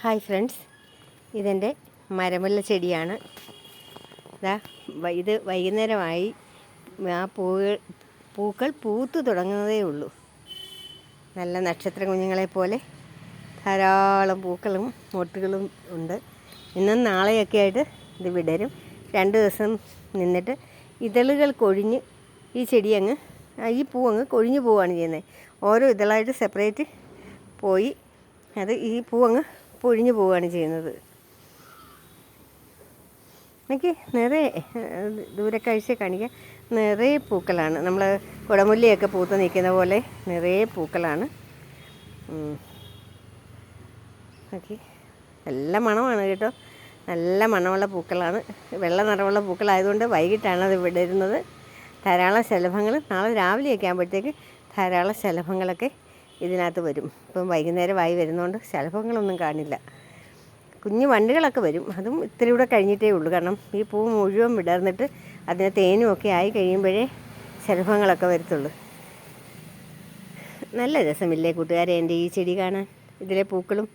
Hi friends ഇതെന്റെ മരമുല്ല ചെടിയാണ്. ഇത് വൈകുന്നേരമായി ആ പൂവ് പൂക്കൾ പൂത്തു തുടങ്ങുന്നതേ ഉള്ളൂ. നല്ല നക്ഷത്ര കുഞ്ഞുങ്ങളെ പോലെ ധാരാളം പൂക്കളും മൊട്ടുകളും ഉണ്ട്. ഇന്നും നാളെയൊക്കെ ആയിട്ട് ഇത് വിടരും. രണ്ട് ദിവസം നിന്നിട്ട് ഇതളുകൾ കൊഴിഞ്ഞ് ഈ ചെടി അങ്ങ് ഈ പൂ അങ്ങ് കൊഴിഞ്ഞു പോവുകയാണ് ചെയ്യുന്നത്. ഓരോ ഇതളായിട്ട് സെപ്പറേറ്റ് പോയി അത് ഈ പൂ അങ്ങ് പൊഴിഞ്ഞു പോവുകയാണ് ചെയ്യുന്നത്. എനിക്ക് നിറയെ ദൂരക്കാഴ്ച കാണിക്കാൻ നിറയെ പൂക്കളാണ്. നമ്മൾ കുടമുല്ലയൊക്കെ പൂത്ത് നിൽക്കുന്ന പോലെ നിറയെ പൂക്കളാണ്. ഓക്കെ നല്ല മണമാണ് കേട്ടോ. നല്ല മണമുള്ള പൂക്കളാണ്. വെള്ള നിറമുള്ള പൂക്കളായതുകൊണ്ട് വൈകിട്ടാണ് അത് വിടരുന്നത്. ധാരാളം ശലഭങ്ങൾ. നാളെ രാവിലെയൊക്കെ ആകുമ്പോഴത്തേക്ക് ധാരാളം ശലഭങ്ങളൊക്കെ ഇതിനകത്ത് വരും. ഇപ്പം വൈകുന്നേരമായി വരുന്നതുകൊണ്ട് ശലഭങ്ങളൊന്നും കാണില്ല. കുഞ്ഞു വണ്ടുകളൊക്കെ വരും. അതും ഇത്തിരി കൂടെ കഴിഞ്ഞിട്ടേ ഉള്ളൂ. കാരണം ഈ പൂ മുഴുവൻ വിടർന്നിട്ട് അതിന് തേനും ഒക്കെ ആയി കഴിയുമ്പോഴേ ശലഭങ്ങളൊക്കെ വരത്തുള്ളൂ. നല്ല രസമില്ലേ കൂട്ടുകാരെ എന്റെ ഈ ചെടി കാണാൻ? ഇതിലെ പൂക്കളും